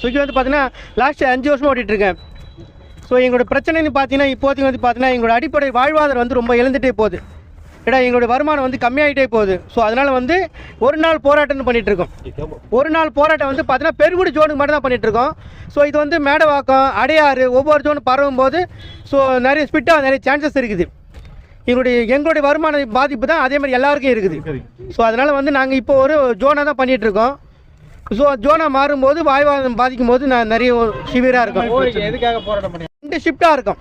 Swiggy வந்து பார்த்தீங்கன்னா last அஞ்சு வருஷமா ஓட்டிட்டு இருக்கேன். ஸோ எங்களோட பிரச்சனைன்னு பார்த்தீங்கன்னா இப்போதைக்கு வந்து பார்த்தீங்கன்னா எங்களோட அடிப்படை வாழ்வாதாரம் வந்து ரொம்ப இழந்துட்டே போகுது. ஏடா எங்களுடைய வருமானம் வந்து கம்மியாகிட்டே போகுது. ஸோ அதனால் வந்து ஒரு நாள் போராட்டம்னு பண்ணிட்டு இருக்கோம் ஒரு நாள் போராட்டம் வந்து பார்த்தீங்கன்னா பெருங்குடி ஜோனுக்கு மட்டும் தான் பண்ணிட்டு இருக்கோம் ஸோ இது வந்து மேடவாக்கம் அடையாறு ஒவ்வொரு ஜோன் பரவும் போது ஸோ நிறைய ஸ்பிட்டாக நிறைய சான்சஸ் இருக்குது. எங்களுடைய எங்களுடைய வருமான பாதிப்பு தான் அதே மாதிரி எல்லாருக்கும் இருக்குது. ஸோ அதனால் வந்து நாங்கள் இப்போ ஒரு ஜோனாக தான் பண்ணிட்டு இருக்கோம் ஸோ ஜோனா மாறும்போது வாய்வாதம் பாதிக்கும் போது நான் நிறைய சிவியராக இருக்கும். எதுக்காக போராட்டம் பண்ணி ரெண்டு ஷிஃப்டாக இருக்கும்.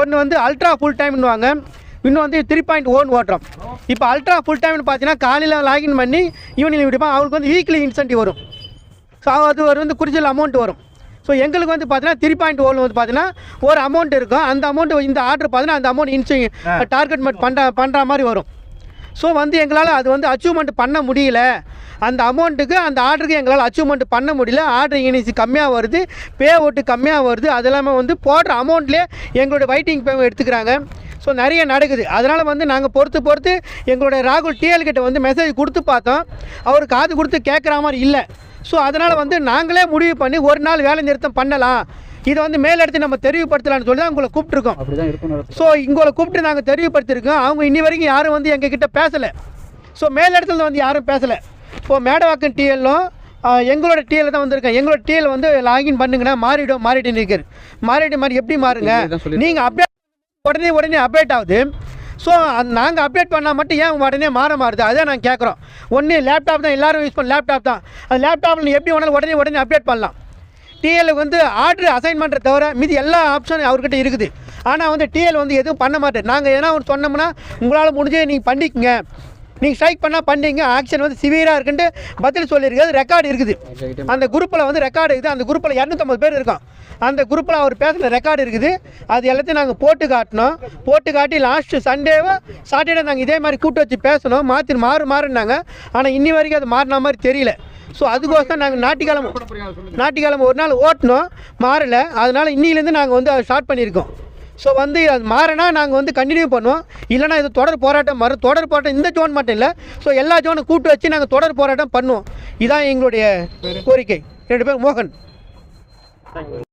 ஒன்று வந்து அல்ட்ரா ஃபுல் டைம்னுவாங்க இன்னும் வந்து த்ரீ பாயிண்ட் ஓன் ஓட்டுறோம் இப்போ அல்ட்ரா ஃபுல் டைம்னு பார்த்தீங்கன்னா காலையில் லாகின் பண்ணி ஈவினிங் விடுப்பான். அவங்களுக்கு வந்து வீக்லி இன்சென்டிவ் வரும். ஸோ அது ஒரு வந்து குறிச்சல் அமௌண்ட் வரும். ஸோ எங்களுக்கு வந்து பார்த்தீங்கன்னா த்ரீ பாயிண்ட் ஓன் வந்து பார்த்தீங்கன்னா ஒரு அமௌண்ட் இருக்கும். அந்த அமௌண்ட் இந்த ஆர்டர் பார்த்தீங்கன்னா அந்த அமௌண்ட் இன்சு டார்கெட் மட்டும் பண்ணுற பண்ணுற மாதிரி வரும். ஸோ வந்து எங்களால் அது வந்து அச்சீவ்மெண்ட் பண்ண முடியல. அந்த அமௌண்ட்டுக்கு அந்த ஆர்டருக்கு எங்களால் அச்சீவ்மெண்ட் பண்ண முடியல. ஆர்டர் இனிசி கம்மியாக வருது. பே ஓட்டு கம்மியாக வருது. அது இல்லாமல் வந்து போடுற அமௌண்ட்லேயே எங்களுடைய வெயிட்டிங் பே எடுத்துக்கிறாங்க. ஸோ நிறைய நடக்குது. அதனால் வந்து நாங்கள் பொறுத்து பொறுத்து எங்களுடைய ராகுல் டிஎல் கிட்ட வந்து மெசேஜ் கொடுத்து பார்த்தோம். அவர் காது கொடுத்து கேட்குற மாதிரி இல்லை. ஸோ அதனால் வந்து நாங்களே முடிவு பண்ணி ஒரு நாள் வேலை நிறுத்தம் பண்ணலாம். இதை வந்து மேலெடுத்து நம்ம தெரிவுபடுத்தலாம்னு சொல்லி தான் உங்களை கூப்பிட்ருக்கோம் ஸோ உங்களை கூப்பிட்டு நாங்கள் தெரியப்படுத்தியிருக்கோம் அவங்க இன்னி வரைக்கும் யாரும் வந்து எங்கள் கிட்ட பேசலை ஸோ மேலிடத்துல வந்து யாரும் பேசலை. இப்போ மேடவாக்கம் டிஎல்லும் எங்களோட டிஎல் தான் வந்திருக்கேன் எங்களோட டிஎல் வந்து லாகின் பண்ணுங்கன்னா மாறிடும் மாறிட்டு நிற்கிறது மாறிட்டு மாதிரி எப்படி மாறுங்க. நீங்கள் அப்டேட் உடனே உடனே அப்டேட் ஆகுது. ஸோ நாங்கள் அப்டேட் பண்ணால் மட்டும் ஏன் உடனே மாற மாறுது? அதான் நாங்கள் கேட்குறோம் ஒன்று லேப்டாப் தான் எல்லாரும் யூஸ் பண்ண லேப்டாப் தான். அந்த லேப்டாப்பில் எப்படி வேணாலும் உடனே உடனே அப்டேட் பண்ணலாம். டிஎலுக்கு வந்து ஆர்டர் அசைன் பண்ணுற தவிர மீதி எல்லா ஆப்ஷனும் அவர்கிட்ட இருக்குது. ஆனால் வந்து டிஎல் வந்து எதுவும் பண்ண மாட்டேன். நாங்கள் எதனா ஒன்று சொன்னோம்னா உங்களால் முடிஞ்சே நீங்கள் பண்ணிக்கங்க. நீங்கள் ஸ்ட்ரைக் பண்ணால் பண்ணிங்க ஆக்ஷன் வந்து சிவியராக இருக்குன்ட்டு பதில் சொல்லியிருக்கு அது ரெக்கார்டு இருக்குது அந்த குரூப்பில் வந்து ரெக்கார்டு இருக்குது. அந்த குரூப்பில் இரநூத்தம்பது பேர் இருக்கோம். அந்த குரூப்பில் அவர் பேசின ரெக்கார்டு இருக்குது. அது எல்லாத்தையும் நாங்கள் போட்டு காட்டினோம். போட்டு காட்டி லாஸ்ட்டு சண்டேவோ சாட்டர்டே நாங்கள் இதே மாதிரி கூட்டு வச்சு பேசணும் மாற்றி மாறு மாறுனாங்க ஆனால் இன்னி வரைக்கும் அது மாறின மாதிரி தெரியல. ஸோ அதுக்கோசரம் நாங்கள் நாட்டிக்காலம் நாட்டிக்காலம் ஒரு நாள் ஓட்டினோம். மாறலை. அதனால் இன்னிலேருந்து நாங்கள் வந்து அதை ஸ்டார்ட் பண்ணியிருக்கோம். ஸோ வந்து அது மாறினா நாங்கள் வந்து கண்டினியூ பண்ணுவோம். இல்லைனா இது தொடர் போராட்டம் வரும். தொடர் போராட்டம் இந்த ஜோன் மட்டும் இல்லை. ஸோ எல்லா ஜோனும் கூட்டு வச்சு நாங்கள் தொடர் போராட்டம் பண்ணுவோம். இதான் எங்களுடைய கோரிக்கை. ரெண்டு பேர் மோகன்.